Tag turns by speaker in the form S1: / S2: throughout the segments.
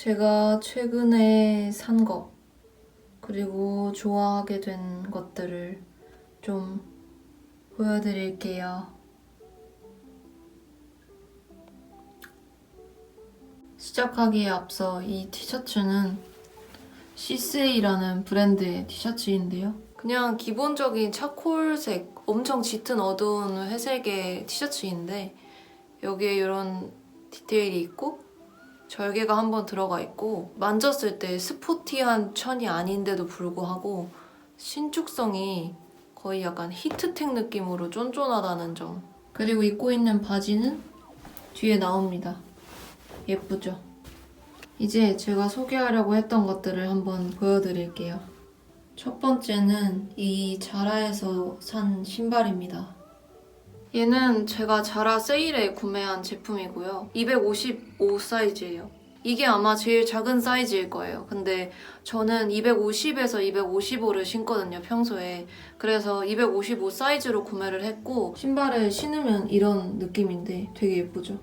S1: 제가 최근에 산 것, 그리고 좋아하게 된 것들을 좀 보여드릴게요. 시작하기에 앞서 이 티셔츠는 시스에이라는 브랜드의 티셔츠인데요. 그냥 기본적인 차콜색, 엄청 짙은 어두운 회색의 티셔츠인데 여기에 이런 디테일이 있고 절개가 한 번 들어가 있고 만졌을 때 스포티한 천이 아닌데도 불구하고 신축성이 거의 약간 히트텍 느낌으로 쫀쫀하다는 점. 그리고 입고 있는 바지는 뒤에 나옵니다. 예쁘죠? 이제 제가 소개하려고 했던 것들을 한번 보여드릴게요. 첫 번째는 이 자라에서 산 신발입니다 얘는 제가 자라 세일에 구매한 제품이고요. 255 사이즈예요. 이게 아마 제일 작은 사이즈일 거예요. 근데 저는 250에서 255를 신거든요, 평소에. 그래서 255 사이즈로 구매를 했고, 신발을 신으면 이런 느낌인데 되게 예쁘죠?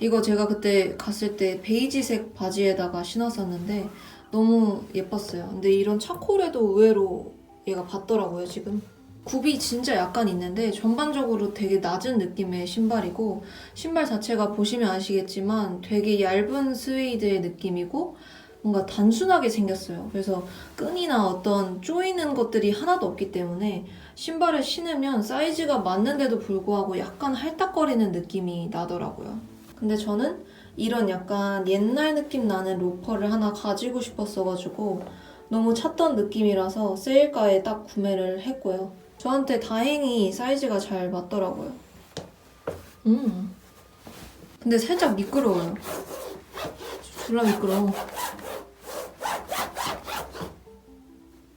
S1: 이거 제가 그때 갔을 때 베이지색 바지에다가 신었었는데 너무 예뻤어요. 근데 이런 차콜에도 의외로 얘가 받더라고요, 지금. 굽이 진짜 약간 있는데 전반적으로 되게 낮은 느낌의 신발이고 신발 자체가 보시면 아시겠지만 되게 얇은 스웨이드의 느낌이고 뭔가 단순하게 생겼어요. 그래서 끈이나 어떤 조이는 것들이 하나도 없기 때문에 신발을 신으면 사이즈가 맞는데도 불구하고 약간 할딱거리는 느낌이 나더라고요. 근데 저는 이런 약간 옛날 느낌 나는 로퍼를 하나 가지고 싶었어가지고 너무 찾던 느낌이라서 세일가에 딱 구매를 했고요. 저한테 다행히 사이즈가 잘 맞더라고요. 음. 근데 살짝 미끄러워요. 졸라 미끄러워.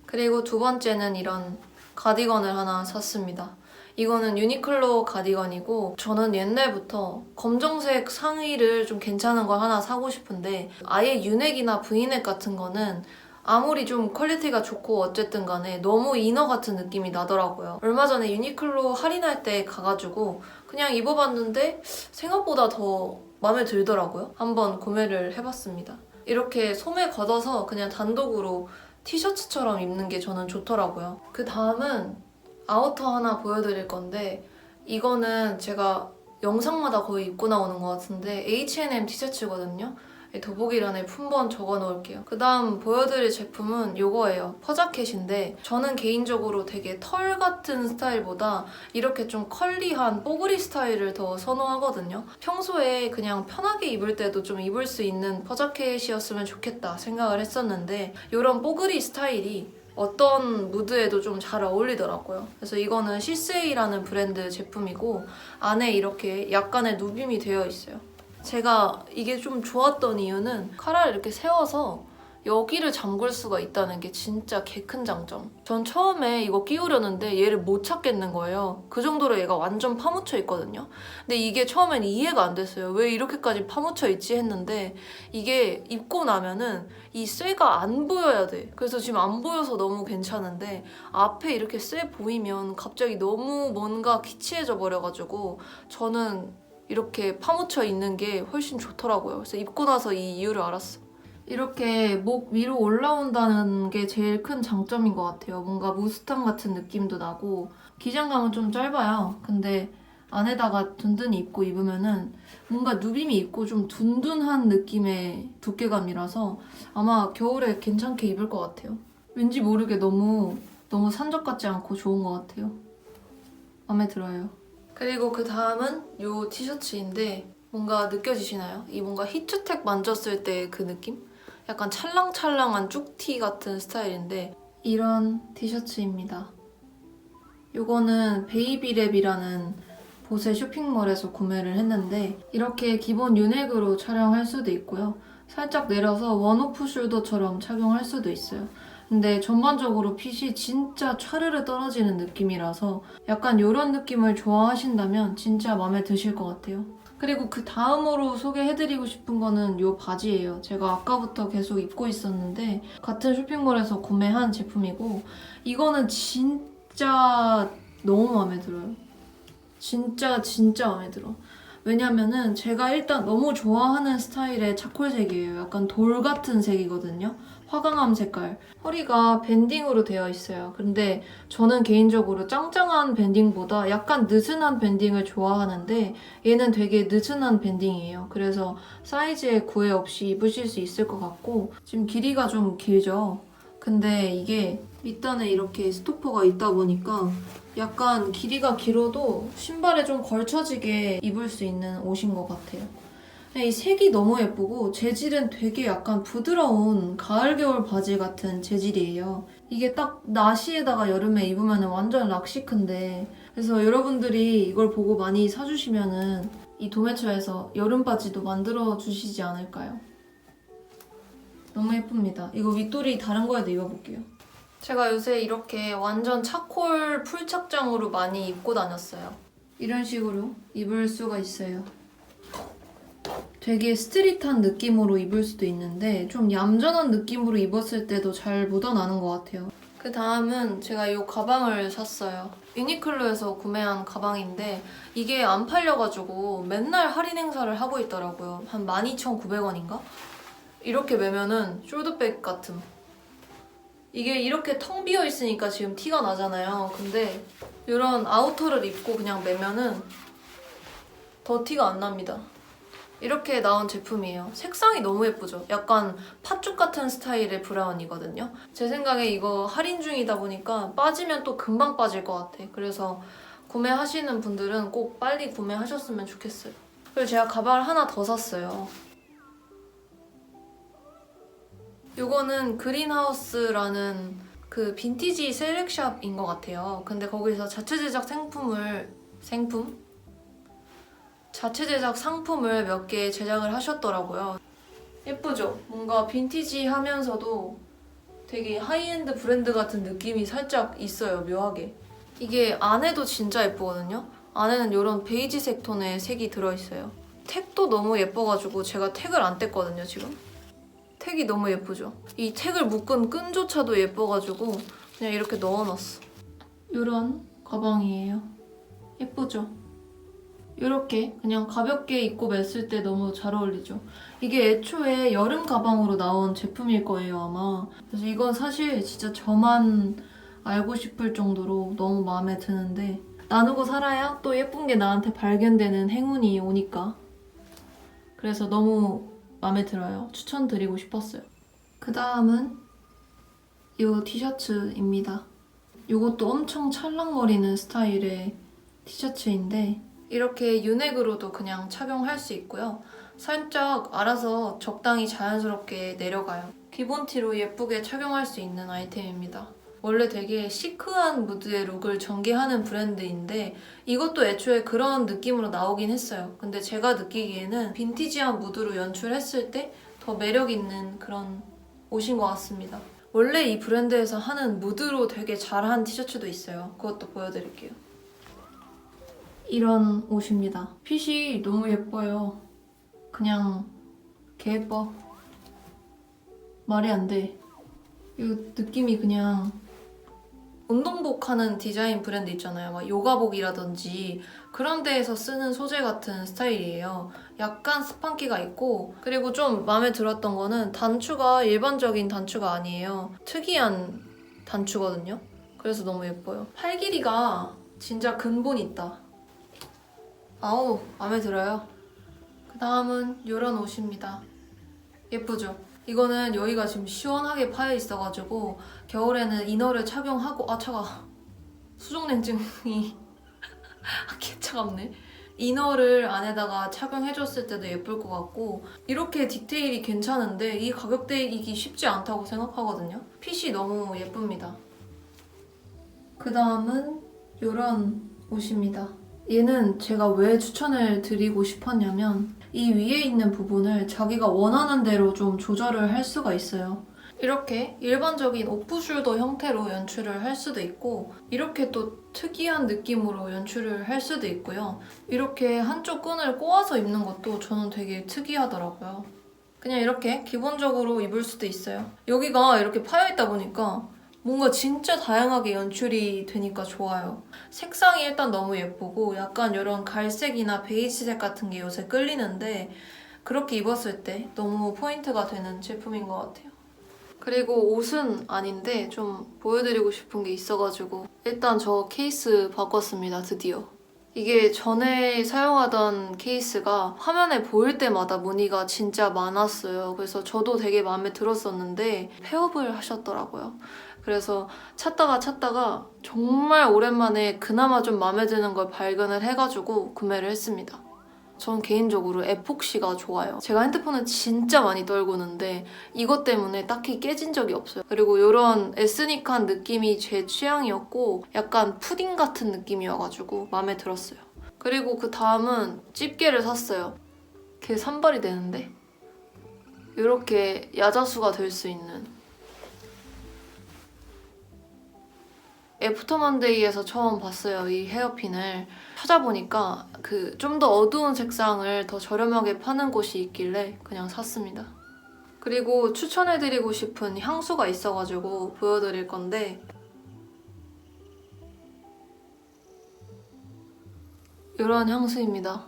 S1: 그리고 두 번째는 이런 가디건을 하나 샀습니다. 이거는 유니클로 가디건이고 저는 옛날부터 검정색 상의를 좀 괜찮은 걸 하나 사고 싶은데 아예 유넥이나 브이넥 같은 거는 아무리 좀 퀄리티가 좋고 어쨌든 간에 너무 이너 같은 느낌이 나더라고요. 얼마 전에 유니클로 할인할 때 가가지고 그냥 입어봤는데 생각보다 더 마음에 들더라고요. 한번 구매를 해봤습니다. 이렇게 소매 걷어서 그냥 단독으로 티셔츠처럼 입는 게 저는 좋더라고요. 그 다음은 아우터 하나 보여드릴 건데 이거는 제가 영상마다 거의 입고 나오는 것 같은데 H&M 티셔츠거든요. 더보기란에 품번 적어 놓을게요. 그 다음 보여드릴 제품은 이거예요. 퍼자켓인데 저는 개인적으로 되게 털 같은 스타일보다 이렇게 좀 컬리한 뽀글이 스타일을 더 선호하거든요. 평소에 그냥 편하게 입을 때도 좀 입을 수 있는 퍼자켓이었으면 좋겠다 생각을 했었는데 이런 뽀글이 스타일이 어떤 무드에도 좀 잘 어울리더라고요. 그래서 이거는 시스에이라는 브랜드 제품이고 안에 이렇게 약간의 누빔이 되어 있어요. 제가 이게 좀 좋았던 이유는 카라를 이렇게 세워서 여기를 잠글 수가 있다는 게 진짜 개 큰 장점. 전 처음에 이거 끼우려는데 얘를 못 찾겠는 거예요. 그 정도로 얘가 완전 파묻혀 있거든요. 근데 이게 처음엔 이해가 안 됐어요. 왜 이렇게까지 파묻혀 있지 했는데 이게 입고 나면은 이 쇠가 안 보여야 돼. 그래서 지금 안 보여서 너무 괜찮은데 앞에 이렇게 쇠 보이면 갑자기 너무 뭔가 기치해져 버려가지고 저는 이렇게 파묻혀 있는 게 훨씬 좋더라고요. 그래서 입고 나서 이 이유를 알았어. 이렇게 목 위로 올라온다는 게 제일 큰 장점인 것 같아요. 뭔가 무스탕 같은 느낌도 나고 기장감은 좀 짧아요. 근데 안에다가 든든히 입고 입으면은 뭔가 누빔이 있고 좀 둔둔한 느낌의 두께감이라서 아마 겨울에 괜찮게 입을 것 같아요. 왠지 모르게 너무 너무 산적 같지 않고 좋은 것 같아요. 마음에 들어요. 그리고 그 다음은 이 티셔츠인데 뭔가 느껴지시나요? 이 뭔가 히트텍 만졌을 때 그 느낌? 약간 찰랑찰랑한 쭉티 같은 스타일인데 이런 티셔츠입니다. 이거는 베이비랩이라는 보세 쇼핑몰에서 구매를 했는데 이렇게 기본 유넥으로 촬영할 수도 있고요. 살짝 내려서 원오프 숄더처럼 착용할 수도 있어요. 근데 전반적으로 핏이 진짜 촤르르 떨어지는 느낌이라서 약간 이런 느낌을 좋아하신다면 진짜 마음에 드실 것 같아요. 그리고 그 다음으로 소개해드리고 싶은 거는 이 바지예요. 제가 아까부터 계속 입고 있었는데 같은 쇼핑몰에서 구매한 제품이고 이거는 진짜 너무 마음에 들어요. 진짜 진짜 마음에 들어. 왜냐면은 제가 일단 너무 좋아하는 스타일의 차콜색이에요. 약간 돌 같은 색이거든요. 화강암 색깔. 허리가 밴딩으로 되어 있어요. 근데 저는 개인적으로 짱짱한 밴딩보다 약간 느슨한 밴딩을 좋아하는데 얘는 되게 느슨한 밴딩이에요. 그래서 사이즈에 구애 없이 입으실 수 있을 것 같고 지금 길이가 좀 길죠. 근데 이게 밑단에 이렇게 스토퍼가 있다 보니까 약간 길이가 길어도 신발에 좀 걸쳐지게 입을 수 있는 옷인 것 같아요. 이 색이 너무 예쁘고 재질은 되게 약간 부드러운 가을 겨울 바지 같은 재질이에요. 이게 딱 나시에다가 여름에 입으면 완전 락시크인데 그래서 여러분들이 이걸 보고 많이 사주시면은 이 도매처에서 여름 바지도 만들어 주시지 않을까요? 너무 예쁩니다. 이거 윗돌이 다른 거에도 입어볼게요. 제가 요새 이렇게 완전 차콜 풀착장으로 많이 입고 다녔어요. 이런 식으로 입을 수가 있어요. 되게 스트릿한 느낌으로 입을 수도 있는데 좀 얌전한 느낌으로 입었을 때도 잘 묻어나는 것 같아요. 그 다음은 제가 이 가방을 샀어요. 유니클로에서 구매한 가방인데 이게 안 팔려가지고 맨날 할인 행사를 하고 있더라고요. 한 12,900원인가? 이렇게 매면은 숄더백 같음. 이게 이렇게 텅 비어 있으니까 지금 티가 나잖아요. 근데 이런 아우터를 입고 그냥 매면은 더 티가 안 납니다. 이렇게 나온 제품이에요. 색상이 너무 예쁘죠? 약간 팥죽 같은 스타일의 브라운이거든요. 제 생각에 이거 할인 중이다 보니까 빠지면 또 금방 빠질 것 같아. 그래서 구매하시는 분들은 꼭 빨리 구매하셨으면 좋겠어요. 그리고 제가 가발 하나 더 샀어요. 요거는 그린하우스라는 그 빈티지 셀렉샵인 것 같아요. 근데 거기서 자체 제작 생품을 생품? 자체 제작 상품을 몇 개 제작을 하셨더라고요. 예쁘죠? 뭔가 빈티지 하면서도 되게 하이엔드 브랜드 같은 느낌이 살짝 있어요, 묘하게. 이게 안에도 진짜 예쁘거든요? 안에는 이런 베이지색 톤의 색이 들어있어요. 택도 너무 예뻐가지고 제가 택을 안 뗐거든요, 지금. 택이 너무 예쁘죠? 이 택을 묶은 끈조차도 예뻐가지고 그냥 이렇게 넣어놨어. 이런 가방이에요. 예쁘죠? 이렇게 그냥 가볍게 입고 맸을 때 너무 잘 어울리죠. 이게 애초에 여름 가방으로 나온 제품일 거예요, 아마. 그래서 이건 사실 진짜 저만 알고 싶을 정도로 너무 마음에 드는데 나누고 살아야 또 예쁜 게 나한테 발견되는 행운이 오니까. 그래서 너무 마음에 들어요. 추천드리고 싶었어요. 그 다음은 이 티셔츠입니다. 이것도 엄청 찰랑거리는 스타일의 티셔츠인데 이렇게 유넥으로도 그냥 착용할 수 있고요. 살짝 알아서 적당히 자연스럽게 내려가요. 기본 티로 예쁘게 착용할 수 있는 아이템입니다. 원래 되게 시크한 무드의 룩을 전개하는 브랜드인데 이것도 애초에 그런 느낌으로 나오긴 했어요. 근데 제가 느끼기에는 빈티지한 무드로 연출했을 때 더 매력 있는 그런 옷인 것 같습니다. 원래 이 브랜드에서 하는 무드로 되게 잘한 티셔츠도 있어요. 그것도 보여드릴게요. 이런 옷입니다. 핏이 너무 예뻐요. 그냥 개 예뻐. 말이 안 돼. 이 느낌이 그냥 운동복 하는 디자인 브랜드 있잖아요. 막 요가복이라든지 그런 데에서 쓰는 소재 같은 스타일이에요. 약간 스판기가 있고 그리고 좀 마음에 들었던 거는 단추가 일반적인 단추가 아니에요. 특이한 단추거든요. 그래서 너무 예뻐요. 팔 길이가 진짜 근본 있다. 아우 마음에 들어요. 그 다음은 이런 옷입니다. 예쁘죠? 이거는 여기가 지금 시원하게 파여 있어가지고 겨울에는 이너를 착용하고 아 차가 수족냉증이 아, 개 차갑네. 이너를 안에다가 착용해줬을 때도 예쁠 것 같고 이렇게 디테일이 괜찮은데 이 가격대이기 쉽지 않다고 생각하거든요. 핏이 너무 예쁩니다. 그 다음은 이런 옷입니다. 얘는 제가 왜 추천을 드리고 싶었냐면 이 위에 있는 부분을 자기가 원하는 대로 좀 조절을 할 수가 있어요. 이렇게 일반적인 오프숄더 형태로 연출을 할 수도 있고 이렇게 또 특이한 느낌으로 연출을 할 수도 있고요. 이렇게 한쪽 끈을 꼬아서 입는 것도 저는 되게 특이하더라고요. 그냥 이렇게 기본적으로 입을 수도 있어요. 여기가 이렇게 파여 있다 보니까 뭔가 진짜 다양하게 연출이 되니까 좋아요. 색상이 일단 너무 예쁘고 약간 이런 갈색이나 베이지색 같은 게 요새 끌리는데 그렇게 입었을 때 너무 포인트가 되는 제품인 것 같아요. 그리고 옷은 아닌데 좀 보여드리고 싶은 게 있어가지고 일단 저 케이스 바꿨습니다 드디어 이게 전에 사용하던 케이스가 화면에 보일 때마다 무늬가 진짜 많았어요 그래서 저도 되게 마음에 들었었는데 폐업을 하셨더라고요 그래서 찾다가 찾다가 정말 오랜만에 그나마 좀 마음에 드는 걸 발견을 해가지고 구매를 했습니다 전 개인적으로 에폭시가 좋아요. 제가 핸드폰은 진짜 많이 떨구는데 이것 때문에 딱히 깨진 적이 없어요. 그리고 이런 에스닉한 느낌이 제 취향이었고 약간 푸딩 같은 느낌이어가지고 마음에 들었어요. 그리고 그 다음은 집게를 샀어요. 걔 산발이 되는데 이렇게 야자수가 될 수 있는 애프터먼데이에서 처음 봤어요 이 헤어핀을. 찾아보니까 그 좀 더 어두운 색상을 더 저렴하게 파는 곳이 있길래 그냥 샀습니다. 그리고 추천해드리고 싶은 향수가 있어가지고 보여드릴 건데. 이런 향수입니다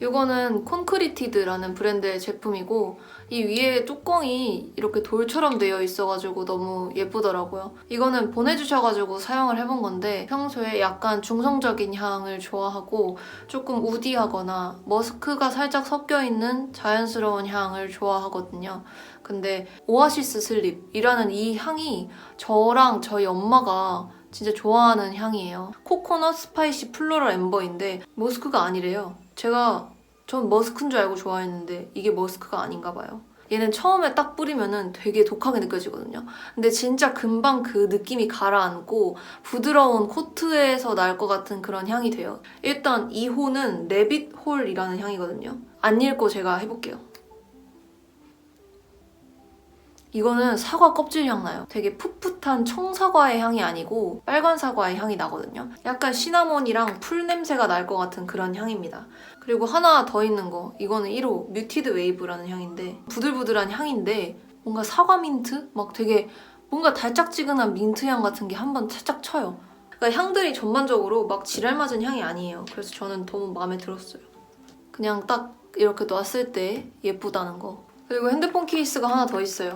S1: 이거는 콘크리티드라는 브랜드의 제품이고 이 위에 뚜껑이 이렇게 돌처럼 되어 있어가지고 너무 예쁘더라고요. 이거는 보내주셔가지고 사용을 해본 건데 평소에 약간 중성적인 향을 좋아하고 조금 우디하거나 머스크가 살짝 섞여 있는 자연스러운 향을 좋아하거든요. 근데 오아시스 슬립이라는 이 향이 저랑 저희 엄마가 진짜 좋아하는 향이에요. 코코넛 스파이시 플로럴 엠버인데 머스크가 아니래요. 제가 전 머스크인 줄 알고 좋아했는데 이게 머스크가 아닌가 봐요. 얘는 처음에 딱 뿌리면은 되게 독하게 느껴지거든요. 근데 진짜 금방 그 느낌이 가라앉고 부드러운 코트에서 날 것 같은 그런 향이 돼요. 일단 이 호는 레빗 홀이라는 향이거든요. 안 읽고 제가 해볼게요. 이거는 사과 껍질 향 나요. 되게 풋풋한 청사과의 향이 아니고 빨간 사과의 향이 나거든요. 약간 시나몬이랑 풀 냄새가 날 것 같은 그런 향입니다. 그리고 하나 더 있는 거 이거는 1호 뮤티드 웨이브라는 향인데 부들부들한 향인데 뭔가 사과 민트? 막 되게 뭔가 달짝지근한 민트 향 같은 게 한 번 살짝 쳐요. 그러니까 향들이 전반적으로 막 지랄 맞은 향이 아니에요. 그래서 저는 너무 마음에 들었어요. 그냥 딱 이렇게 놨을 때 예쁘다는 거. 그리고 핸드폰 케이스가 하나 더 있어요.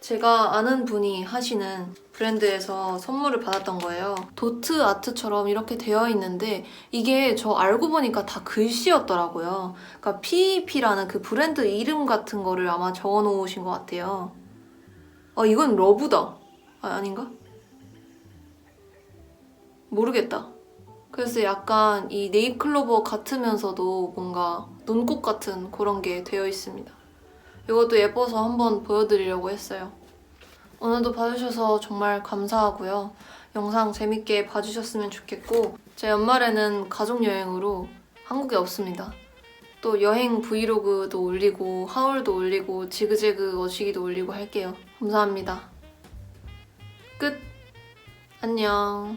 S1: 제가 아는 분이 하시는 브랜드에서 선물을 받았던 거예요. 도트 아트처럼 이렇게 되어 있는데 이게 저 알고 보니까 다 글씨였더라고요. 그러니까 PEP라는 그 브랜드 이름 같은 거를 아마 적어 놓으신 것 같아요. 아, 이건 러브다. 아, 아닌가? 모르겠다. 그래서 약간 이 네잎클로버 같으면서도 뭔가 눈꽃 같은 그런 게 되어 있습니다. 이것도 예뻐서 한번 보여드리려고 했어요. 오늘도 봐주셔서 정말 감사하고요. 영상 재밌게 봐주셨으면 좋겠고 제 연말에는 가족여행으로 한국에 없습니다. 또 여행 브이로그도 올리고 하울도 올리고 지그재그 어시기도 올리고 할게요. 감사합니다. 끝! 안녕.